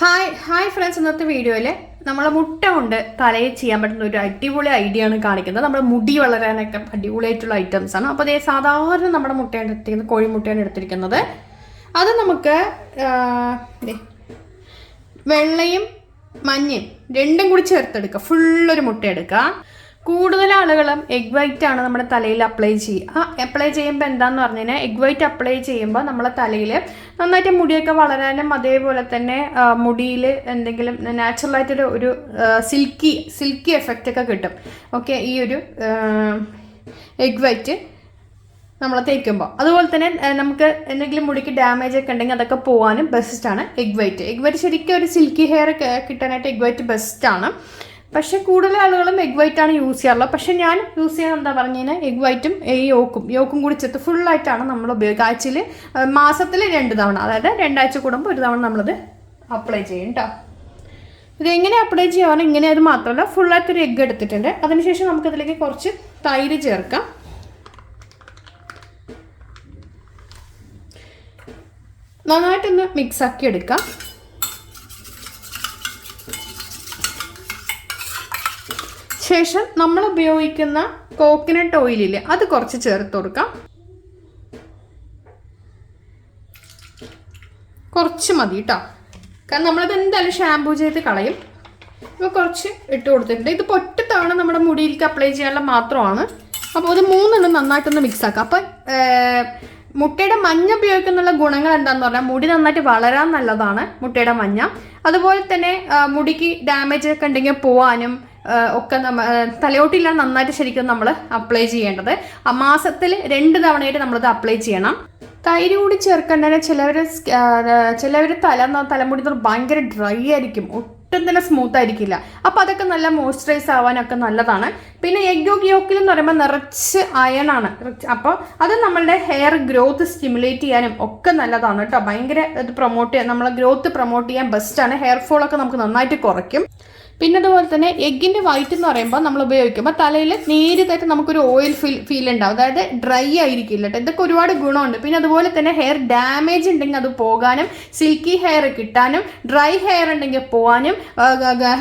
Hi hi friends ഇന്നത്തെ വീഡിയോയിൽ നമ്മളെ മുട്ട കൊണ്ട് തലയിൽ ചെയ്യാൻ പറ്റുന്ന ഒരു അടിപൊളി ഐഡിയ ആണ് കാണിക്കുന്നത്. നമ്മുടെ മുടി വളരാനൊക്കെ അടിപൊളിയായിട്ടുള്ള ഐറ്റംസ് ആണ്. അപ്പോൾ അതേ സാധാരണ നമ്മുടെ മുട്ടയാണ് എടുത്തിരിക്കുന്നത് കോഴിമുട്ടയാണ് എടുത്തിരിക്കുന്നത്. അത് നമുക്ക് വെള്ളയും മഞ്ഞയും രണ്ടും കൂടി ചേർത്തെടുക്കുക. ഫുള്ളൊരു മുട്ട എടുക്കുക. കൂടുതൽ ആളുകളും എഗ് വൈറ്റ് ആണ് നമ്മുടെ തലയിൽ അപ്ലൈ ചെയ്യുക. ആ അപ്ലൈ ചെയ്യുമ്പോൾ എന്താന്ന് പറഞ്ഞു കഴിഞ്ഞാൽ എഗ് വൈറ്റ് അപ്ലൈ ചെയ്യുമ്പോൾ നമ്മളെ തലയിൽ നന്നായിട്ട് മുടിയൊക്കെ വളരാനും അതേപോലെ തന്നെ മുടിയിൽ എന്തെങ്കിലും നാച്ചുറലായിട്ടൊരു ഒരു സിൽക്കി സിൽക്കി എഫക്റ്റ് ഒക്കെ കിട്ടും. ഓക്കെ ഈ ഒരു എഗ് വൈറ്റ് നമ്മൾ തേക്കുമ്പോൾ അതുപോലെ തന്നെ നമുക്ക് എന്തെങ്കിലും മുടിക്ക് ഡാമേജ് ഒക്കെ ഉണ്ടെങ്കിൽ അതൊക്കെ പോകാനും ബെസ്റ്റാണ് എഗ് വൈറ്റ് എഗ് വൈറ്റ് ശരിക്കും ഒരു സിൽക്കി ഹെയർ കിട്ടാനായിട്ട് എഗ് വൈറ്റ് ബെസ്റ്റാണ് പക്ഷേ കൂടുതൽ ആളുകളും എഗ് വൈറ്റ് ആണ് യൂസ് ചെയ്യാറുള്ളത്. പക്ഷേ ഞാൻ യൂസ് ചെയ്യാൻ എന്താ പറഞ്ഞു കഴിഞ്ഞാൽ എഗ് വൈറ്റും ഈ യോക്കും യോക്കും കൂടി ചേർത്ത് ഫുള്ളായിട്ടാണ് നമ്മൾ ഉപയോഗിക്കുക. ആഴ്ചയിൽ മാസത്തിൽ രണ്ട് തവണ അതായത് രണ്ടാഴ്ച കൂടുമ്പോൾ ഒരു തവണ നമ്മളത് അപ്ലൈ ചെയ്യും കേട്ടോ ഇതെങ്ങനെ അപ്ലൈ ചെയ്യാൻ ഇങ്ങനെ അത് മാത്രമല്ല ഫുള്ളായിട്ടൊരു എഗ്ഗ് എടുത്തിട്ടുണ്ട്. അതിനുശേഷം നമുക്കതിലേക്ക് കുറച്ച് തൈര് ചേർക്കാം. നന്നായിട്ടൊന്ന് മിക്സ് ആക്കി എടുക്കാം. ശേഷം നമ്മൾ ഉപയോഗിക്കുന്ന കോക്കനട്ട് ഓയിലില്ലേ അത് കുറച്ച് ചേർത്ത് കൊടുക്കാം. കുറച്ച് മതി കേട്ടോ കാരണം നമ്മളത് എന്തായാലും ഷാമ്പൂ ചെയ്ത് കളയും. ഇപ്പോൾ കുറച്ച് ഇട്ട് കൊടുത്തിട്ടുണ്ട്. ഇത് ഒറ്റ നമ്മുടെ മുടിയിലേക്ക് അപ്ലൈ ചെയ്യാനുള്ള മാത്രമാണ്. അപ്പോൾ അത് മൂന്നെണ്ണം നന്നായിട്ടൊന്ന് മിക്സ് ആക്കാം. അപ്പം മുട്ടയുടെ മഞ്ഞ ഉപയോഗിക്കുന്നുള്ള ഗുണങ്ങൾ എന്താണെന്ന് പറഞ്ഞാൽ മുടി നന്നായിട്ട് വളരാൻ നല്ലതാണ് മുട്ടയുടെ മഞ്ഞ. അതുപോലെ തന്നെ മുടിക്ക് ഡാമേജ് ഒക്കെ ഉണ്ടെങ്കിൽ പോവാനും ഒക്കെ നമ്മ തലയോട്ടിലാണ് നന്നായിട്ട് ശരിക്കും നമ്മൾ അപ്ലൈ ചെയ്യേണ്ടത്. ആ മാസത്തിൽ രണ്ട് തവണയായിട്ട് നമ്മളത് അപ്ലൈ ചെയ്യണം. തൈര് കൂടി ചേർക്കേണ്ടത് ചിലവർ ചിലവർ തല തലമുടി ഭയങ്കര ഡ്രൈ ആയിരിക്കും. ഒട്ടും തന്നെ സ്മൂത്ത് ആയിരിക്കില്ല. അപ്പോൾ അതൊക്കെ നല്ല മോയ്സ്ചറൈസ് ആവാനൊക്കെ നല്ലതാണ്. പിന്നെ എഗ് യോഗ് യോക്കിൽ എന്ന് പറയുമ്പോൾ നിറച്ച് അയൺ ആണ്. അപ്പോൾ അത് നമ്മളുടെ ഹെയർ ഗ്രോത്ത് സ്റ്റിമുലേറ്റ് ചെയ്യാനും ഒക്കെ നല്ലതാണ് കേട്ടോ. ഭയങ്കര ഇത് പ്രൊമോട്ട് ചെയ്യാൻ നമ്മളെ ഗ്രോത്ത് പ്രൊമോട്ട് ചെയ്യാൻ ബെസ്റ്റാണ് ഹെയർ ഫോൾ ഒക്കെ നമുക്ക് നന്നായിട്ട് കുറയ്ക്കും. പിന്നെ അതുപോലെ തന്നെ എഗ്ഗിന്റെ വൈറ്റ് എന്ന് പറയുമ്പോൾ നമ്മൾ ഉപയോഗിക്കുമ്പോൾ തലയിൽ നേരിതായിട്ട് നമുക്കൊരു ഓയിൽ ഫീൽ ഫീൽ ഉണ്ടാവും. അതായത് ഡ്രൈ ആയിരിക്കില്ല കേട്ടോ. ഇതൊക്കെ ഒരുപാട് ഗുണമുണ്ട്. പിന്നെ അതുപോലെ തന്നെ ഹെയർ ഡാമേജ് ഉണ്ടെങ്കിൽ അത് പോകാനും സിൽക്കി ഹെയർ കിട്ടാനും ഡ്രൈ ഹെയർ ഉണ്ടെങ്കിൽ പോകാനും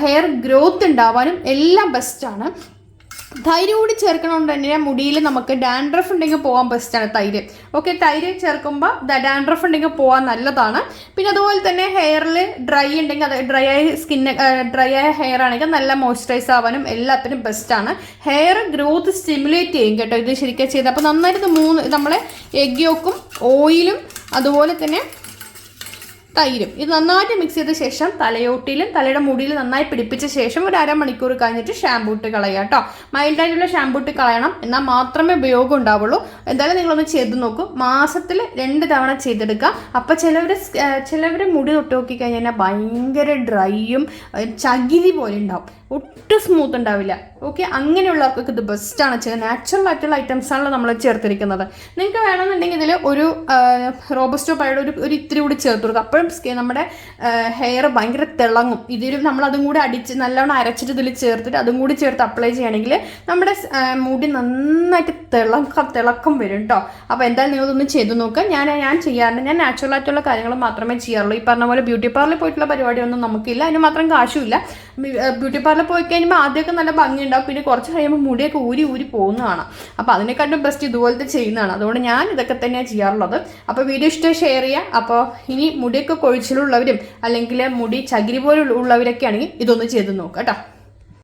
ഹെയർ ഗ്രോത്ത് ഉണ്ടാവാനും എല്ലാം ബെസ്റ്റാണ് തൈര് കൂടി ചേർക്കണോണ്ട് തന്നെ മുടിയിൽ നമുക്ക് ഡാൻഡ്രഫ് ഉണ്ടെങ്കിൽ പോകാൻ ബെസ്റ്റാണ് തൈര്. ഓക്കെ തൈര് ചേർക്കുമ്പോൾ ഡാൻഡ്രഫ് ഉണ്ടെങ്കിൽ പോകാൻ നല്ലതാണ്. പിന്നെ അതുപോലെ തന്നെ ഹെയറിൽ ഡ്രൈ ഉണ്ടെങ്കിൽ അത് ഡ്രൈ ആയ സ്കിൻ ഡ്രൈ ആയ ഹെയർ ആണെങ്കിൽ നല്ല മോയ്സ്ചറൈസ് ആവാനും എല്ലാത്തിനും ബെസ്റ്റാണ് ഹെയർ ഗ്രോത്ത് സ്റ്റിമുലേറ്റ് ചെയ്യും കേട്ടോ ഇത് ശരിക്കും ചെയ്ത്. അപ്പോൾ നന്നായിട്ട് മൂന്ന് നമ്മളെ എഗ് യോക്കും ഓയിലും അതുപോലെ തന്നെ തൈരും. ഇത് നന്നായിട്ട് മിക്സ് ചെയ്ത ശേഷം തലയോട്ടിയിലും തലയുടെ മുടിയിലും നന്നായി പിടിപ്പിച്ച ശേഷം ഒരു അരമണിക്കൂർ കഴിഞ്ഞിട്ട് ഷാമ്പൂ ഇട്ട് കളയുക കേട്ടോ മൈൽഡായിട്ടുള്ള ഷാമ്പൂ ഇട്ട് കളയണം. എന്നാൽ മാത്രമേ ഉപയോഗം ഉണ്ടാവുള്ളൂ. എന്തായാലും നിങ്ങളൊന്ന് ചെയ്ത് നോക്കൂ. മാസത്തിൽ രണ്ട് തവണ ചെയ്തെടുക്കുക. അപ്പോൾ ചിലവർ ചിലവർ മുടി തൊട്ട് നോക്കി കഴിഞ്ഞാൽ ഭയങ്കര ഡ്രൈയും ചകിരി പോലെ ഉണ്ടാവും. ഒട്ടും സ്മൂത്ത് ഉണ്ടാവില്ല. ഓക്കെ? അങ്ങനെയുള്ളവർക്കൊക്കെ ഇത് ബെസ്റ്റാണ് ചെയ്യുന്നത് നാച്ചുറൽ ആയിട്ടുള്ള ഐറ്റംസ് ആണല്ലോ നമ്മൾ ചേർത്തിരിക്കുന്നത്. നിങ്ങൾക്ക് വേണമെന്നുണ്ടെങ്കിൽ ഇതിൽ ഒരു റോബസ്റ്റോ പഴയുടെ ഒരു ഒരു ഇത്തിരി കൂടി ചേർത്ത് കൊടുക്കുക. അപ്പോഴും സ്കി- നമ്മുടെ ഹെയർ ഭയങ്കര തിളങ്ങും. ഇതിലും നമ്മൾ അതും കൂടി അടിച്ച് നല്ലോണം അരച്ചിട്ട് ഇതിൽ ചേർത്തിട്ട് അതും കൂടി ചേർത്ത് അപ്ലൈ ചെയ്യുകയാണെങ്കിൽ നമ്മുടെ മുടി നന്നായിട്ട് തിളക്കം തിളക്കം വരും കേട്ടോ അപ്പോൾ എന്തായാലും നിങ്ങളൊന്ന് ചെയ്തു നോക്കുക ഞാൻ ഞാൻ ചെയ്യാറുണ്ട്. ഞാൻ നാച്ചുറൽ ആയിട്ടുള്ള കാര്യങ്ങൾ മാത്രമേ ചെയ്യാറുള്ളൂ. ഈ പറഞ്ഞ പോലെ ബ്യൂട്ടി പാർലറിൽ പോയിട്ടുള്ള പരിപാടിയൊന്നും നമുക്കില്ല. അതിന് മാത്രം കാശുമില്ല. ബ്യൂട്ടി പാർലറിൽ പോയി കഴിയുമ്പോൾ ആദ്യമൊക്കെ നല്ല ഭംഗി ഉണ്ടാവും. പിന്നെ കുറച്ച് കഴിയുമ്പോൾ മുടിയൊക്കെ ഊരി ഊരി പോകുന്നതാണ് അപ്പോൾ അതിനെക്കാട്ടും ബെസ്റ്റ് ഇതുപോലത്തെ ചെയ്യുന്നതാണ്. അതുകൊണ്ട് ഞാൻ ഇതൊക്കെ തന്നെയാണ് ചെയ്യാറുള്ളത്. അപ്പോൾ വീഡിയോ ഇഷ്ടം ഷെയർ ചെയ്യുക. അപ്പോൾ ഇനി മുടിയൊക്കെ കൊഴിച്ചിലുള്ളവരും അല്ലെങ്കിൽ മുടി ചകിരി പോലെ ഉള്ളവരൊക്കെ ആണെങ്കിൽ ഇതൊന്ന് ചെയ്ത് നോക്കാം കേട്ടോ.